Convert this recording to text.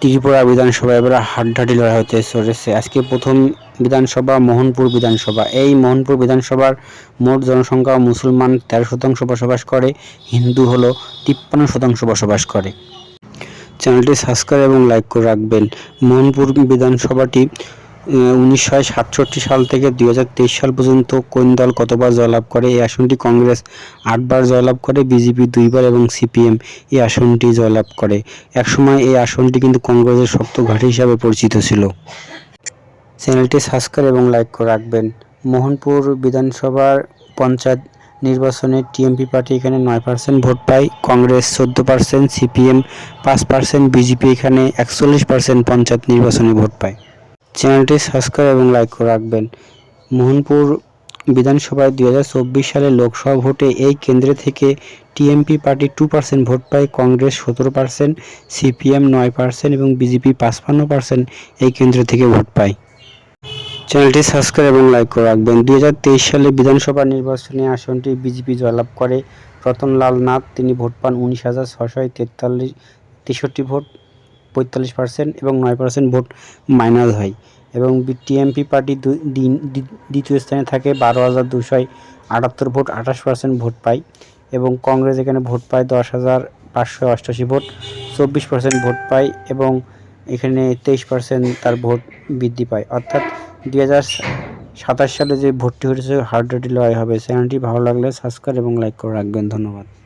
ত্রিপুরা বিধানসভায় এবার হাড্ডাটি লড়াই হতে চলেছে। আজকে প্রথম বিধানসভা, মোহনপুর বিধানসভা। এই মোহনপুর বিধানসভার মোট জনসংখ্যা মুসলমান তেরো শতাংশ বসবাস করে, হিন্দু হল তিপ্পান্ন শতাংশ বসবাস করে। চ্যানেলটি সাবস্ক্রাইব এবং লাইক করে রাখবেন। মোহনপুর বিধানসভাটি উনিশশো সাতষট্টি সাল থেকে দু হাজার তেইশ সাল পর্যন্ত কোন দল কতবার জয়লাভ করে? এই আসনটি কংগ্রেস আটবার জয়লাভ করে, বিজেপি দুইবার এবং সিপিএম এই আসনটি জয়লাভ করে। একসময় এই আসনটি কিন্তু কংগ্রেসের শক্ত ঘাঁটি হিসাবে পরিচিত ছিল। চ্যানেলটি সাবস্ক্রাইব এবং লাইক করে রাখবেন। মোহনপুর বিধানসভার পঞ্চায়েত নির্বাচনে টিএমপি পার্টি এখানে নয় পার্সেন্ট ভোট পায়, কংগ্রেস চোদ্দ পার্সেন্ট সিপিএম পাঁচ পার্সেন্ট বিজেপি এখানে একচল্লিশ পার্সেন্ট পঞ্চায়েত নির্বাচনে ভোট পায়। চ্যানেলটি সাবস্ক্রাইব এবং লাইক করে রাখবেন। মোহনপুর বিধানসভায় দুই হাজার চব্বিশ সালে লোকসভা ভোটে এই কেন্দ্রে থেকে টিএমপি পার্টি টু পার্সেন্ট ভোট পায়, কংগ্রেস সতেরো পার্সেন্ট, সিপিএম নয় পার্সেন্ট এবং বিজেপি পাঁচপান্ন পার্সেন্ট এই কেন্দ্র থেকে ভোট পায়। চ্যানেলটি সাবস্ক্রাইব এবং লাইক করে রাখবেন। দুই হাজার তেইশ সালে বিধানসভা নির্বাচনে আসনটি বিজেপি জয়লাভ করে। রতনলাল নাথ, তিনি ভোট পান উনিশ হাজার ছশো তেতাল্লিশ তেষট্টি ভোট। পঁয়তাল্লিশ পার্সেন্ট এবং নয় পার্সেন্ট ভোট মাইনাস হয় এবং টিএমপি পার্টি দ্বিতীয় স্থানে থাকে বারো হাজার দুশো আটাত্তর ভোট, আঠাশ পার্সেন্ট ভোট পায় এবং কংগ্রেস এখানে ভোট পায় দশ হাজার পাঁচশো অষ্টাশি ভোট, চব্বিশ পার্সেন্ট ভোট পায় এবং এখানে তেইশ পার্সেন্ট তার ভোট বৃদ্ধি পায়। অর্থাৎ দুই হাজার সাতাশ সালে যে ভোটটি হয়েছে, হার্ড লড়াই হবে। চ্যানেলটি ভালো লাগলে সাবস্ক্রাইব এবং লাইক করে রাখবেন। ধন্যবাদ।